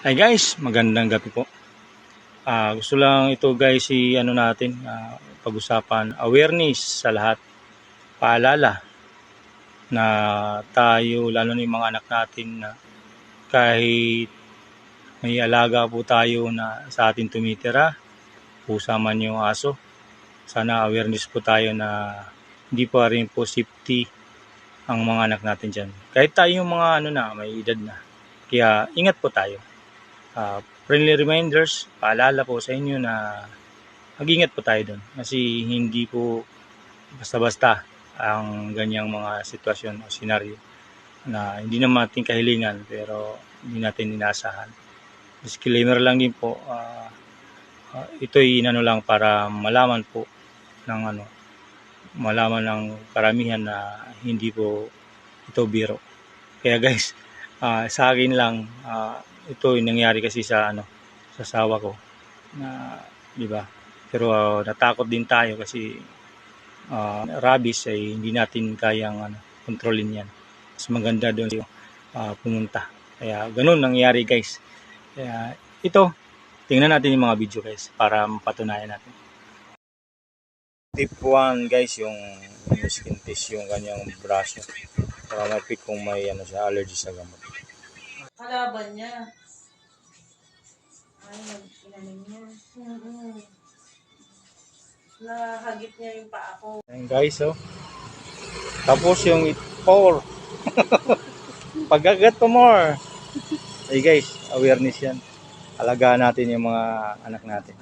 Hi guys, magandang gabi po. Ah, gusto lang ito guys si ano natin ah, pag-usapan awareness sa lahat. Paalala na tayo lalo na yung mga anak natin na kahit may alaga po tayo na sa atin tumitira, pusa man yung aso. Sana awareness po tayo na hindi pa rin po safety ang mga anak natin dyan. Kahit tayo yung mga ano na, may edad na. Kaya ingat po tayo uh, friendly reminders, paalala po sa inyo na mag-ingat po tayo doon. Kasi hindi po basta-basta ang ganyang mga sitwasyon o senaryo na hindi naman ating kahilingan pero hindi natin inaasahan. Disclaimer lang din po, uh, uh, ito'y inano lang para malaman po ng ano, malaman ng karamihan na hindi po ito biro. Kaya guys, ah, sa akin lang, ah, ito yung nangyari kasi sa ano sa asawa ko na di ba? Pero ah, natakot din tayo kasi ah, rabies ay hindi natin kayang ano kontrolin yan. Mas maganda doon uh, pumunta. Kaya ganun nangyari guys. Kaya ito tingnan natin yung mga video guys para mapatunayan natin. Tip 1 guys yung, yung skin test yung kanyang braso para mapik kung may ano siya allergy sa gamot Kalaban niya. Ay, nag-inanin niya. Mm-hmm. Nahagip niya yung paa ko. Ayan guys, oh. Tapos yung it four. Pagagat pa more. Ay guys, awareness yan. Alagaan natin yung mga anak natin.